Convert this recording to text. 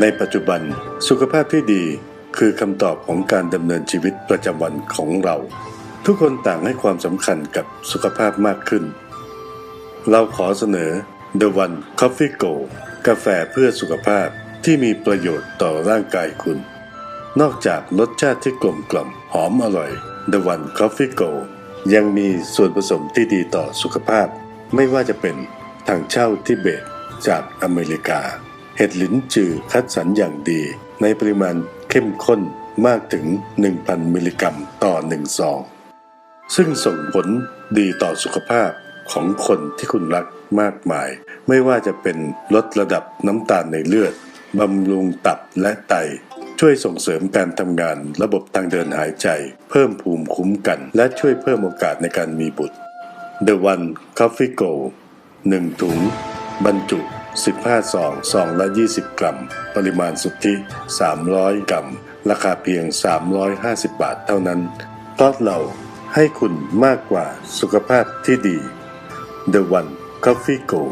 ในปัจจุบันสุขภาพที่ดีคือคำตอบของการดำเนินชีวิตประจำวันของเรา ทุกคนต่างให้ความสำคัญกับสุขภาพมากขึ้น เราขอเสนอ The One Coffee Go กาแฟเพื่อสุขภาพที่มีประโยชน์ต่อร่างกายคุณ นอกจากรสชาติที่กลมกล่อมหอมอร่อย The One Coffee Go ยังมีส่วนผสมที่ดีต่อสุขภาพ ไม่ว่าจะเป็นทางเช่าทิเบตจากอเมริกา เห็ดหลินจือคัดสรรอย่างดี ในปริมาณเข้มข้นมากถึง 1,000 มิลลิกรัมต่อ1ซอง ซึ่งส่งผลดีต่อสุขภาพของคนที่คุณรักมากมาย ไม่ว่าจะเป็นลดระดับน้ำตาลในเลือดบำรุงตับและไต ช่วยส่งเสริมการทำงานระบบทางเดินหายใจ เพิ่มภูมิคุ้มกัน และช่วยเพิ่มโอกาสในการมีบุตร The One Coffee Go 1 ถุง บรรจุ 15ซองซองละ 20 กรัม ปริมาณสุทธิ 300 กรัม ราคาเพียง 350 บาทเท่านั้นเพราะเราให้คุณมากกว่าสุขภาพที่ดี The One Coffee Go